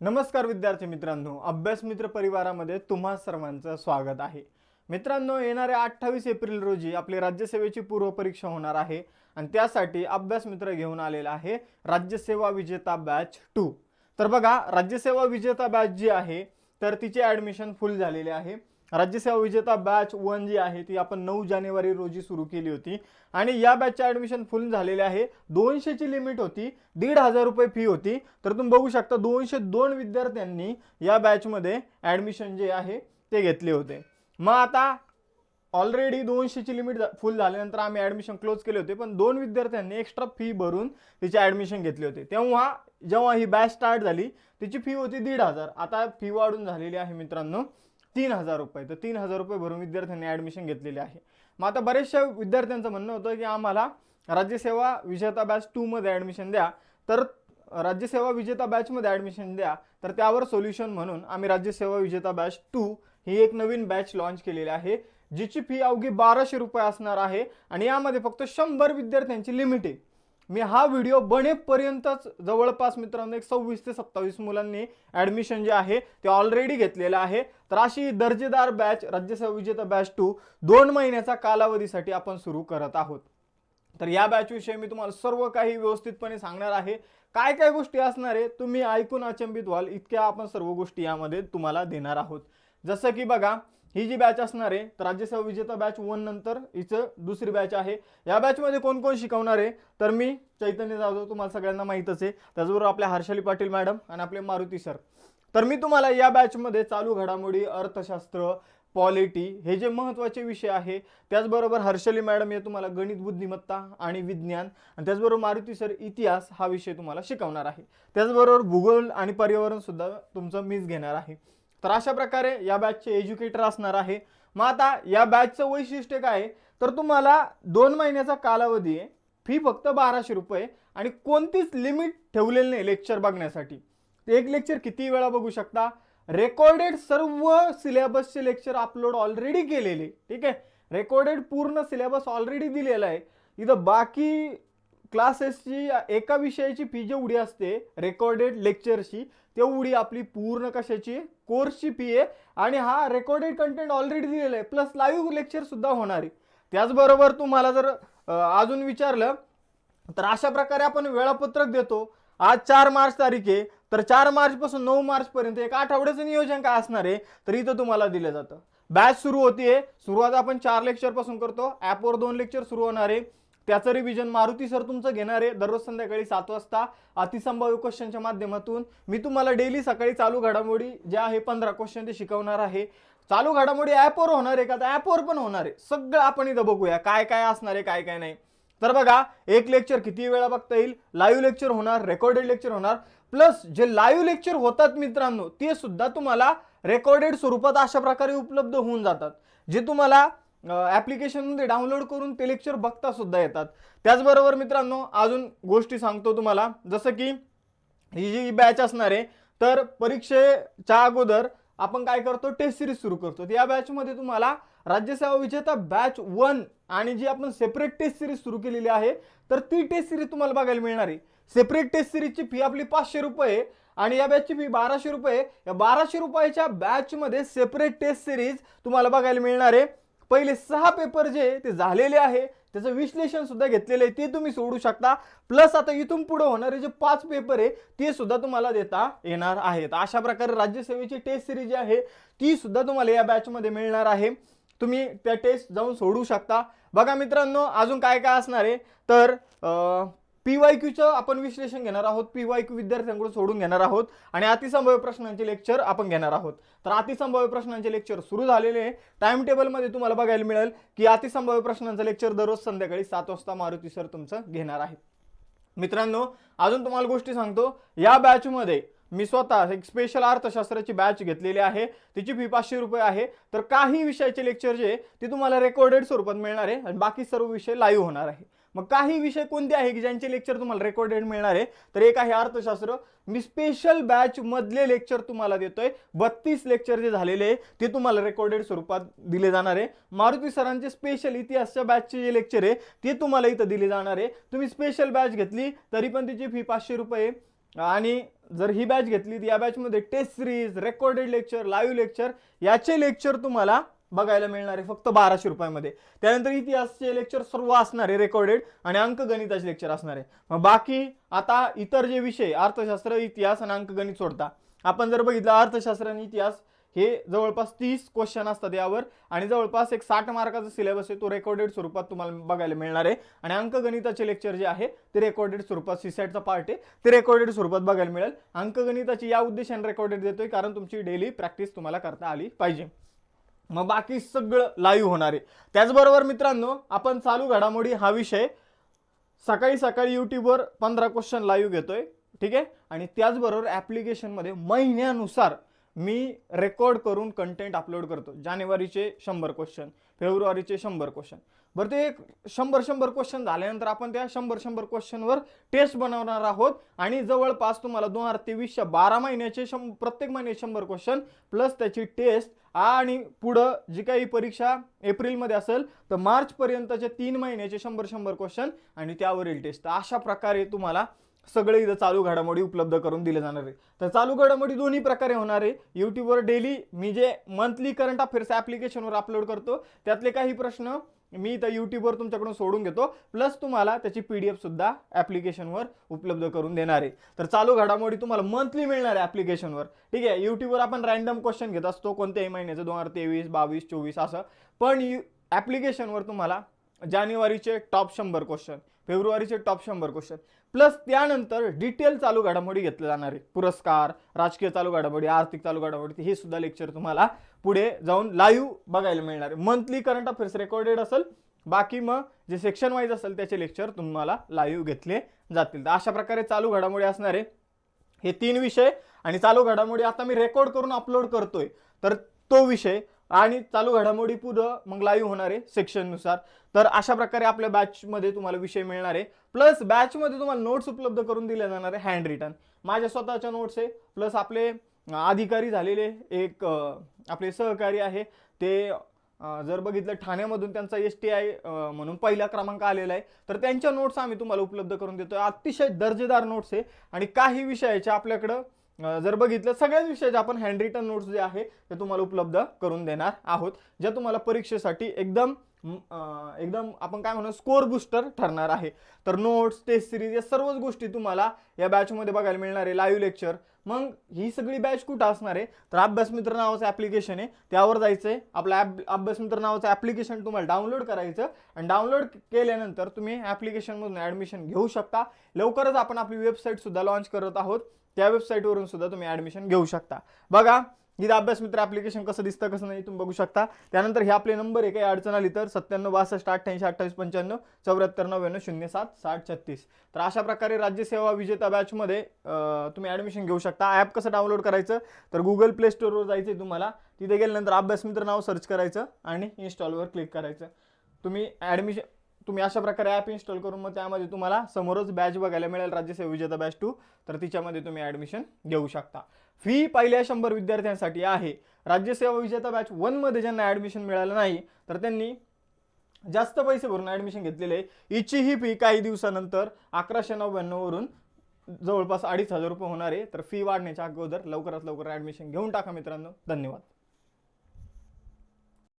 नमस्कार विद्यार्थी मित्रांनो अभ्यास मित्र परिवारामध्ये तुम्हा सर्वांचं स्वागत आहे. मित्रांनो येणाऱ्या अठ्ठावीस एप्रिल रोजी आपली राज्यसेवेची पूर्वपरीक्षा होणार आहे आणि त्यासाठी अभ्यास मित्र घेऊन आलेला आहे राज्यसेवा विजेता बॅच टू तर बघा राज्यसेवा विजेता बॅच जी आहे तर तिचे ॲडमिशन फुल झालेले आहे. राज्यसेवा विजेता बॅच वन जी आहे ती आपण नऊ जानेवारी रोजी सुरू केली होती. आणि या बॅचचे ॲडमिशन फुल झालेले आहे. दोनशेची लिमिट होती. दीड हजार रुपये फी होती. तर तुम्ही बघू शकता दोनशे दोन विद्यार्थ्यांनी या बॅचमध्ये ॲडमिशन जे आहे ते घेतले होते. मग आता ऑलरेडी दोनशेची लिमिट फुल झाल्यानंतर आम्ही ॲडमिशन क्लोज केले होते. पण दोन विद्यार्थ्यांनी एक्स्ट्रा फी भरून तिचे ॲडमिशन घेतले होते. तेव्हा जेव्हा ही बॅच स्टार्ट झाली तिची फी होती दीड हजार. आता फी वाढून झालेली आहे मित्रांनो. तीन हजार रुपये. तर तीन हजार रुपये भरून विद्यार्थ्यांनी ॲडमिशन घेतलेली आहे. मग आता बरेचशा विद्यार्थ्यांचं म्हणणं होतं की आम्हाला राज्यसेवा विजेता बॅच टूमध्ये ॲडमिशन द्या. तर राज्यसेवा विजेता बॅचमध्ये ॲडमिशन द्या. तर त्यावर सोल्युशन म्हणून आम्ही राज्यसेवा विजेता बॅच टू ही एक नवीन बॅच लॉन्च केलेली आहे जिची फी अवघी बाराशे रुपये असणार आहे. आणि यामध्ये फक्त शंभर विद्यार्थ्यांची लिमिट आहे. मी हा व्हिडिओ बनेपर्यंतच जवळपास मित्रांनो एक सव्वीस ते सत्तावीस मुलांनी ॲडमिशन जे आहे ते ऑलरेडी घेतलेलं आहे. तर अशी दर्जेदार बॅच राज्यसेवा विजेता बॅच टू दोन महिन्याचा कालावधीसाठी आपण सुरू करत आहोत. तर या बॅचविषयी मी तुम्हाला सर्व काही व्यवस्थितपणे सांगणार आहे. काय काय गोष्टी असणार आहे तुम्ही ऐकून अचंबित व्हाल इतक्या आपण सर्व गोष्टी यामध्ये तुम्हाला देणार आहोत. जसं की बघा ही जी बॅच असणार आहे तर राज्यसेवा विजेता बॅच वन नंतर हिचं दुसरी बॅच आहे. या बॅचमध्ये कोण कोण शिकवणार आहे तर मी चैतन्य जाधव तुम्हाला सगळ्यांना माहीतच आहे. त्याचबरोबर आपल्या हर्षाली पाटील मॅडम आणि आपले मारुती सर तर मी तुम्हाला या बॅचमध्ये चालू घडामोडी अर्थशास्त्र पॉलिटी हे जे महत्त्वाचे विषय आहे त्याचबरोबर हर्षली मॅडम हे तुम्हाला गणित बुद्धिमत्ता आणि विज्ञान आणि त्याचबरोबर मारुती सर इतिहास हा विषय तुम्हाला शिकवणार आहे. त्याचबरोबर भूगोल आणि पर्यावरणसुद्धा तुमचं मीच घेणार आहे. तर अशा प्रकारे या बॅचचे एज्युकेटर असणार आहे. मग आता या बॅचचं वैशिष्ट्य काय आहे? तर तुम्हाला दोन महिन्याचा कालावधी आहे. फी फक्त बाराशे रुपये आणि कोणतीच लिमिट ठेवलेली नाही लेक्चर बघण्यासाठी. ते एक लेक्चर किती वेळा बघू शकता? रेकॉर्डेड सर्व सिलेबसचे लेक्चर अपलोड ऑलरेडी केलेले. ठीक आहे? रेकॉर्डेड पूर्ण सिलेबस ऑलरेडी दिलेला आहे. इथं बाकी क्लासेसची एका विषयाची फी जेवढी असते रेकॉर्डेड लेक्चरची तेवढी आपली पूर्ण कशाची? कोर्सची फी आहे. आणि हा रेकॉर्डेड कंटेंट ऑलरेडी दिलेला आहे. प्लस लाईव्ह लेक्चरसुद्धा होणार आहे. त्याचबरोबर तुम्हाला जर अजून विचारलं तर अशा प्रकारे आपण वेळापत्रक देतो. आज चार मार्च तारीख आहे. तर चार मार्चपासून नऊ मार्चपर्यंत एक आठवड्याचं नियोजन काय असणार आहे? तर इथं तुम्हाला दिलं जातं. बॅच सुरू होतीये. सुरुवात आपण चार लेक्चरपासून करतो. ॲपवर दोन लेक्चर सुरू होणार आहे. त्याचं रिव्हिजन मारुती सर तुमचं घेणार आहे. दररोज संध्याकाळी सात वाजता अतिसंभाव्य क्वेश्चनच्या माध्यमातून मी तुम्हाला डेली सकाळी चालू घडामोडी ज्या आहे पंधरा क्वेश्चन ते शिकवणार आहे. चालू घडामोडी ॲपवर होणार आहे का? तर ॲपवर पण होणार आहे. सगळं आपण इथं बघूया. काय काय असणार आहे काय काय नाही. तर बघा एक लेक्चर किती वेळा बघता येईल? लाईव्ह लेक्चर होणार रेकॉर्डेड लेक्चर होणार. प्लस जे लाईव्ह लेक्चर होतात मित्रांनो ते सुद्धा तुम्हाला रेकॉर्डेड स्वरूपात अशा प्रकारे उपलब्ध होऊन जातात. जे तुम्हाला ॲप्लिकेशनमध्ये डाउनलोड करून ते लेक्चर बघता सुद्धा येतात. त्याचबरोबर मित्रांनो अजून गोष्टी सांगतो तुम्हाला. जसं की ही जी बॅच असणार आहे तर परीक्षेच्या अगोदर आपण काय करतो? टेस्ट सिरीज सुरू करतो. या बॅचमध्ये तुम्हाला राज्यसेवा विजेता बॅच वन आणि जी आपण सेपरेट टेस्ट सिरीज सुरू केलेली आहे तर ती टेस्ट सिरीज तुम्हाला बघायला मिळणार आहे. सेपरेट टेस्ट सिरीजची फी आपली पाचशे रुपये आणि या बॅचची फी बाराशे रुपये. या बाराशे रुपयाच्या बॅचमध्ये सेपरेट टेस्ट सिरीज तुम्हाला बघायला मिळणार आहे. पहिले सहा पेपर जे ते झालेले आहे त्याचं विश्लेषण सुद्धा घेतलेलं आहे ते तुम्ही सोडू शकता. प्लस आता इथून पुढे होणारे जे पाच पेपर आहे ते सुद्धा तुम्हाला देता येणार आहेत. अशा प्रकारे राज्यसेवेची टेस्ट सिरीज जी आहे ती सुद्धा तुम्हाला या बॅचमध्ये मिळणार आहे. तुम्ही त्या टेस्ट जाऊन सोडू शकता. बघा मित्रांनो अजून काय काय असणार आहे? तर पी वाय क्यूचं आपण विश्लेषण घेणार आहोत. पी वाय क्यू विद्यार्थ्यांकडून सोडून घेणार आहोत. आणि अतिसंभाव्य प्रश्नांचे लेक्चर आपण घेणार आहोत. तर अतिसंभाव्य प्रश्नांचे लेक्चर सुरू झालेले आहे. टाइम टेबलमध्ये तुम्हाला बघायला मिळेल की अतिसंभाव्य प्रश्नांचं लेक्चर दररोज संध्याकाळी सात वाजता मारुती सर तुमचं घेणार आहे मित्रांनो अजून तुम्हाला गोष्टी सांगतो. या बॅचमध्ये मी स्वतः एक स्पेशल अर्थशास्त्राची बॅच घेतलेली आहे. तिची फी पाचशे रुपये आहे. तर काही विषयाचे लेक्चर जे आहे, ते तुम्हाला रेकॉर्डेड स्वरूपात मिळणार आहे. आणि बाकी सर्व विषय लाईव्ह होणार आहे. मग काही विषय कोणते आहे की ज्यांचे लेक्चर तुम्हाला रेकॉर्डेड मिळणार आहे? तर एक आहे अर्थशास्त्र. मी स्पेशल बॅच मधले लेक्चर तुम्हाला देतोय. बत्तीस लेक्चर जे झालेले आहे ते तुम्हाला रेकॉर्डेड स्वरूपात दिले जाणार आहे. मारुती सरांचे स्पेशल इतिहासच्या बॅचचे जे लेक्चर आहे ते तुम्हाला इथं दिले जाणार आहे. तुम्ही स्पेशल बॅच घेतली तरी पण तिची फी पाचशे रुपये आणि जर ही बॅच घेतली तर या बॅचमध्ये test series recorded lecture live lecture याचे लेक्चर तुम्हाला बघायला मिळणार आहे फक्त बाराशे रुपयामध्ये. त्यानंतर इतिहासचे लेक्चर सर्व असणार आहे रेकॉर्डेड आणि अंकगणिताचे लेक्चर असणार आहे. मग बाकी आता इतर जे विषय अर्थशास्त्र इतिहास आणि अंकगणित सोडता आपण जर बघितलं अर्थशास्त्र आणि इतिहास हे जवळपास तीस क्वेश्चन असतात यावर आणि जवळपास एक साठ मार्काचा सिलेबस आहे तो रेकॉर्डेड स्वरूपात तुम्हाला बघायला मिळणार आहे. आणि अंकगणिताचे लेक्चर जे आहे ते रेकॉर्डेड स्वरूपात सीसॅटचा पार्ट आहे ते रेकॉर्डेड स्वरूपात बघायला मिळेल. अंकगणिताची या उद्देशाने रेकॉर्डेड देतोय कारण तुमची डेली प्रॅक्टिस तुम्हाला करता आली पाहिजे. मग बाकी सगळं लाईव्ह होणार आहे. त्याचबरोबर मित्रांनो आपण चालू घडामोडी हा विषय सकाळी सकाळी यूट्यूबवर पंधरा क्वेश्चन लाईव्ह घेतोय ठीक आहे? आणि त्याचबरोबर ॲप्लिकेशनमध्ये महिन्यानुसार मी रेकॉर्ड करून कंटेंट अपलोड करतो. जानेवारीचे शंभर क्वेश्चन फेब्रुवारीचे शंभर क्वेश्चन बरं ते एक शंभर शंभर क्वेश्चन झाल्यानंतर आपण त्या शंभर शंभर क्वेश्चनवर टेस्ट बनवणार आहोत. आणि जवळपास तुम्हाला दोन हजार तेवीसच्या बारा महिन्याचे शं प्रत्येक महिन्याचे शंभर क्वेश्चन प्लस त्याची टेस्ट आणि पुढं जी काही परीक्षा एप्रिलमध्ये असेल तर मार्चपर्यंतचे तीन महिन्याचे शंभर शंभर क्वेश्चन आणि त्यावरील टेस्ट. अशा प्रकारे तुम्हाला सगळे इथं चालू घडामोडी उपलब्ध करून दिले जाणार आहे. तर चालू घडामोडी दोन्ही प्रकारे होणार आहे. यूट्यूबवर डेली मी जे मंथली करंट अफेअर्स ॲप्लिकेशनवर अपलोड करतो त्यातले काही प्रश्न मी इथं यूट्यूबवर तुमच्याकडून सोडून घेतो. प्लस तुम्हाला त्याची पी डी एफसुद्धा ॲप्लिकेशनवर उपलब्ध करून देणार आहे. तर चालू घडामोडी तुम्हाला मंथली मिळणार आहे ॲप्लिकेशनवर ठीक आहे? यूट्यूबवर आपण रँडम क्वेश्चन घेत असतो. कोणत्याही महिन्याचं दोन हजार तेवीस बावीस चोवीस असं. पण यू ॲप्लिकेशनवर तुम्हाला जानेवारीचे टॉप शंभर क्वेश्चन फेब्रुवारीचे टॉप शंभर क्वेश्चन प्लस त्यानंतर डिटेल चालू घडामोडी घेतले जाणार आहे पुरस्कार राजकीय चालू घडामोडी आर्थिक चालू घडामोडी हे सुद्धा लेक्चर तुम्हाला पुढे जाऊन लाईव्ह बघायला मिळणार आहे. मंथली करंट अफेअर्स रेकॉर्डेड असेल बाकी मग जे सेक्शन वाईज असेल त्याचे लेक्चर तुम्हाला लाईव्ह घेतले जातील. तर अशा प्रकारे चालू घडामोडी असणार आहे. हे तीन विषय आणि चालू घडामोडी आता मी रेकॉर्ड करून अपलोड करतोय. तर तो विषय आणि चालू घडामोडी पुढं मग लाईव्ह होणार आहे सेक्शननुसार तर अशा प्रकारे आपल्या बॅचमध्ये तुम्हाला विषय मिळणार आहे. प्लस बॅचमध्ये तुम्हाला नोट्स उपलब्ध करून दिल्या जाणार आहे हँड रिटर्न माझ्या स्वतःच्या नोट्स आहे. प्लस आपले अधिकारी झालेले एक आपले सहकारी आहे. ते जर बघितलं ठाण्यामधून त्यांचा एस टी आय म्हणून पहिला क्रमांक आलेला आहे. तर त्यांच्या नोट्स आम्ही तुम्हाला उपलब्ध करून देतो अतिशय दर्जेदार नोट्स आहे. आणि काही विषयाच्या आपल्याकडं जर बघितलं सगळ्याच विषयाचे आपण हँड रिटन नोट्स जे आहे ते तुम्हाला उपलब्ध करून देणार आहोत. ज्या तुम्हाला परीक्षेसाठी एकदम एकदम आपण काय म्हणू स्कोर बुस्टर ठरणार आहे. तर नोट्स टेस्ट सिरीज या सर्वच गोष्टी तुम्हाला या बॅचमध्ये बघायला मिळणार आहे लाईव्ह लेक्चर मग ही सगळी बॅच कुठं असणार आहे? तर अभ्यासमित्र नावाचं ॲप्लिकेशन आहे. त्यावर जायचं आहे आपलं ॲप अभ्यासमित्र नावाचं ॲप्लिकेशन तुम्हाला डाउनलोड करायचं आणि डाउनलोड केल्यानंतर तुम्ही ॲप्लिकेशनमधून ॲडमिशन घेऊ शकता. लवकरच आपण आपली वेबसाईटसुद्धा लॉन्च करत आहोत. त्या वेबसाईटवरून सुद्धा तुम्ही ॲडमिशन घेऊ शकता. बघा इथं अभ्यास मित्र ॲप्लिकेशन कसं दिसतं कसं नाही तुम्ही बघू शकता. त्यानंतर हे आपले नंबर आहे काही अडचण आली तर सत्त्याण्णव बासष्ट अठ्ठ्याऐंशी अठ्ठावीस पंच्याण्णव चौऱ्याहत्तर नव्याण्णव शून्य सात साठ छत्तीस. तर अशा प्रकारे राज्यसेवा विजेता बॅचमध्ये तुम्ही ॲडमिशन घेऊ शकता. ॲप कसं डाउनलोड करायचं? तर गुगल प्ले स्टोअरवर जायचं आहे तुम्हाला. तिथे गेल्यानंतर अभ्यास मित्र नाव सर्च करायचं आणि इन्स्टॉलवर क्लिक करायचं. तुम्ही ॲडमिशन तुम्ही अशा प्रकारे ॲप इन्स्टॉल करून मग त्यामध्ये तुम्हाला समोरच बॅच बघायला मिळेल राज्यसेवा विजेता बॅच टू तर तिच्यामध्ये तुम्ही ॲडमिशन घेऊ शकता. फी पहिल्या शंभर विद्यार्थ्यांसाठी आहे. राज्यसेवा विजेता बॅच वनमध्ये ज्यांना ॲडमिशन मिळालं नाही तर त्यांनी जास्त पैसे भरून ॲडमिशन घेतलेले. आहे हिची ही फी काही दिवसानंतर अकराशे नव्याण्णववरून जवळपास अडीच हजार रुपये होणार आहे. तर फी वाढण्याच्या अगोदर लवकरात लवकर ॲडमिशन घेऊन टाका मित्रांनो. धन्यवाद.